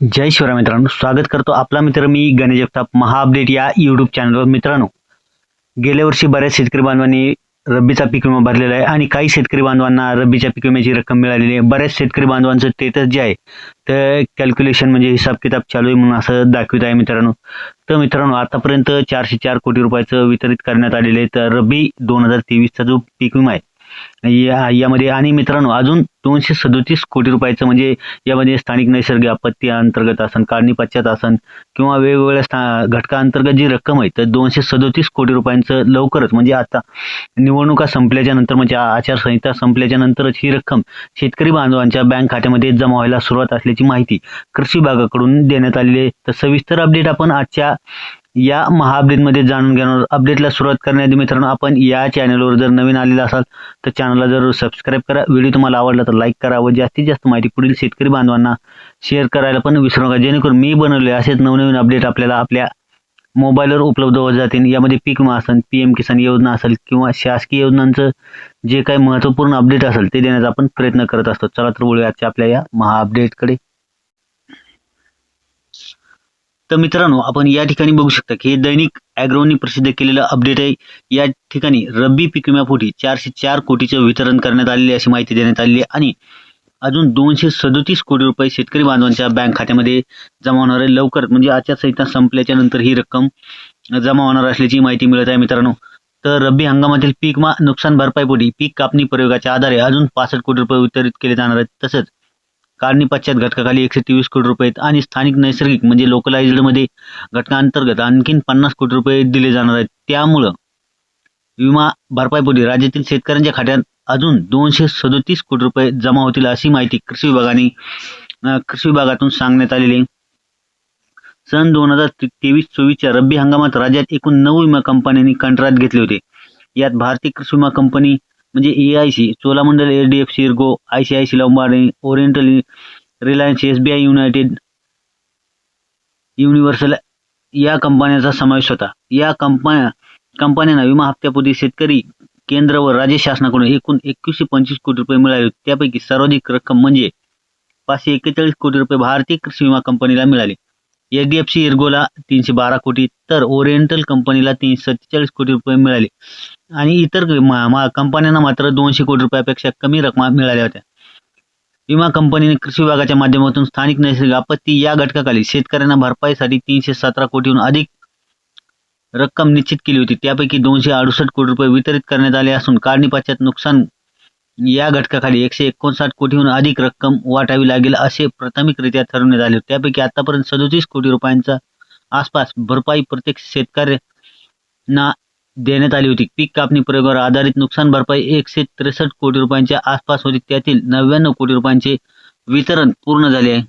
जय शिवराय मित्रांनो स्वागत करतो आपला मित्र मी गणेश जगताप महा अपडेट या यूट्यूब चॅनलवर मित्रांनो गेल्या वर्षी बऱ्याच शेतकरी बांधवांनी रब्बीचा पीक विमा भरलेला आहे आणि काही शेतकरी बांधवांना रब्बीच्या पीक विम्याची रक्कम मिळालेली आहे. बऱ्याच शेतकरी बांधवांचं स्टेटस जे आहे तर कॅल्क्युलेशन म्हणजे हिसाब किताब चालू आहे म्हणून असं दाखवित आहे मित्रांनो. तर मित्रांनो आतापर्यंत चारशे चार कोटी रुपयाचं वितरित करण्यात आलेलं आहे. तर रब्बी दोन हजार तेवीसचा जो पीक विमा आहे या यामध्ये आणि मित्रांनो अजून दोनशे सदोतीस कोटी रुपयाचं म्हणजे यामध्ये स्थानिक नैसर्गिक आपत्ती अंतर्गत असन काढणी पश्चात असन किंवा वेगवेगळ्या स्था घटकाअंतर्गत जी रक्कम आहे तर दोनशे सदोतीस कोटी रुपयांचं लवकरच म्हणजे आता निवडणुका संपल्याच्या नंतर म्हणजे आचारसंहिता संपल्याच्या नंतरच ही रक्कम शेतकरी बांधवांच्या बँक खात्यामध्ये जमा व्हायला सुरुवात असल्याची माहिती कृषी विभागाकडून देण्यात आलेली आहे. तर सविस्तर अपडेट आपण आजच्या या महा अपडेटमध्ये जाणून घेणार अपडेटला सुरुवात करण्याआधी मित्रांनो आपण या चॅनलवर जर नवीन आलेला असाल तर चॅनलला जर सबस्क्राईब करा. व्हिडिओ तुम्हाला आवडला तर लाईक करा व जास्तीत जास्त माहिती पुढील शेतकरी बांधवांना शेअर करायला पण विसरू नका. जेणेकरून मी बनवले असेच नवनवीन अपडेट आपल्याला आपल्या मोबाईलवर उपलब्ध होत जातील. यामध्ये पीक विमा असेल पी एम किसान योजना असेल किंवा शासकीय योजनांचं जे काही महत्त्वपूर्ण अपडेट असेल ते देण्याचा आपण प्रयत्न करत असतो. चला तर बोलूया आजच्या आपल्या या महा तर मित्रांनो आपण या ठिकाणी बघू शकता की हे दैनिक अॅग्रोनी प्रसिद्ध केलेलं अपडेट आहे. या ठिकाणी रब्बी पीक विम्यापोटी चारशे चार कोटीचं वितरण करण्यात आलेले अशी माहिती देण्यात आलेली आहे. आणि अजून दोनशे सदोतीस कोटी रुपये शेतकरी बांधवांच्या बँक खात्यामध्ये जमा होणार आहे. लवकर म्हणजे आचारसंहिता संपल्याच्या नंतर ही रक्कम जमा होणार असल्याची माहिती मिळत आहे मित्रांनो. तर रब्बी हंगामातील पीक मा नुकसान भरपाईपोटी पीक कापणी प्रयोगाच्या आधारे अजून पासष्ट कोटी रुपये वितरित केले जाणार आहेत. तसंच काढणी पश्चात घटकाखाली एकशे तेवीस कोटी रुपये आहेत आणि स्थानिक नैसर्गिक म्हणजे लोकलायझडमध्ये मध्ये घटकांतर्गत आणखीन पन्नास कोटी रुपये दिले जाणार आहेत. त्यामुळं विमा भरपाईपोटी राज्यातील शेतकऱ्यांच्या खात्यात अजून दोनशे सदोतीस कोटी रुपये जमा होतील अशी माहिती कृषी विभागाने कृषी विभागातून सांगण्यात आलेली सन दोन हजार तेवीस चोवीसच्या रब्बी हंगामात राज्यात एकूण नऊ विमा कंपन्यांनी कंत्राट घेतले होते. यात भारतीय कृषी विमा कंपनी म्हणजे A I C Cholamandalam H D F C Ergo I C I C Lombard Oriental Reliance S B I United Universal या कंपन्यांचा समावेश होता. या कंपन्या कंपन्यांना विमा हप्त्यापूर्वी शेतकरी केंद्र व राज्य शासनाकडून एकूण एकवीसशे पंचवीस कोटी रुपये मिळाले. त्यापैकी सर्वाधिक रक्कम म्हणजे पाचशे एक्केचाळीस कोटी रुपये भारतीय कृषी विमा कंपनीला मिळाले. एच डी एफ सी इर्गोला तीनशे बारा कोटी तर ओरिएंटल कंपनीला तीनशे सत्तेचाळीस कोटी रुपये मिळाले. आणि इतर मा- मा- कंपन्यांना मात्र दोनशे कोटी रुपयापेक्षा कमी रकमा मिळाल्या होत्या. विमा कंपनीने कृषी विभागाच्या माध्यमातून स्थानिक नैसर्गिक आपत्ती या घटकाखाली शेतकऱ्यांना भरपाईसाठी तीनशे सतरा कोटीहून अधिक रक्कम निश्चित केली होती. त्यापैकी दोनशे अडुसष्ट कोटी रुपये वितरित करण्यात आले असून काढणी नुकसान या घटकाखाली एकशे एकोणसाठ कोटीहून अधिक रक्कम वाटावी लागेल असे प्राथमिकरित्या ठरवण्यात आले होते. त्यापैकी आतापर्यंत सदोतीस कोटी रुपयांचा आसपास भरपाई प्रत्येक शेतकऱ्यांना देण्यात आली होती. पीक कापणी प्रयोगावर आधारित नुकसान भरपाई एकशे त्रेसष्ट कोटी रुपयांच्या आसपास होती. त्यातील नव्याण्णव कोटी रुपयांचे वितरण पूर्ण झाले आहे.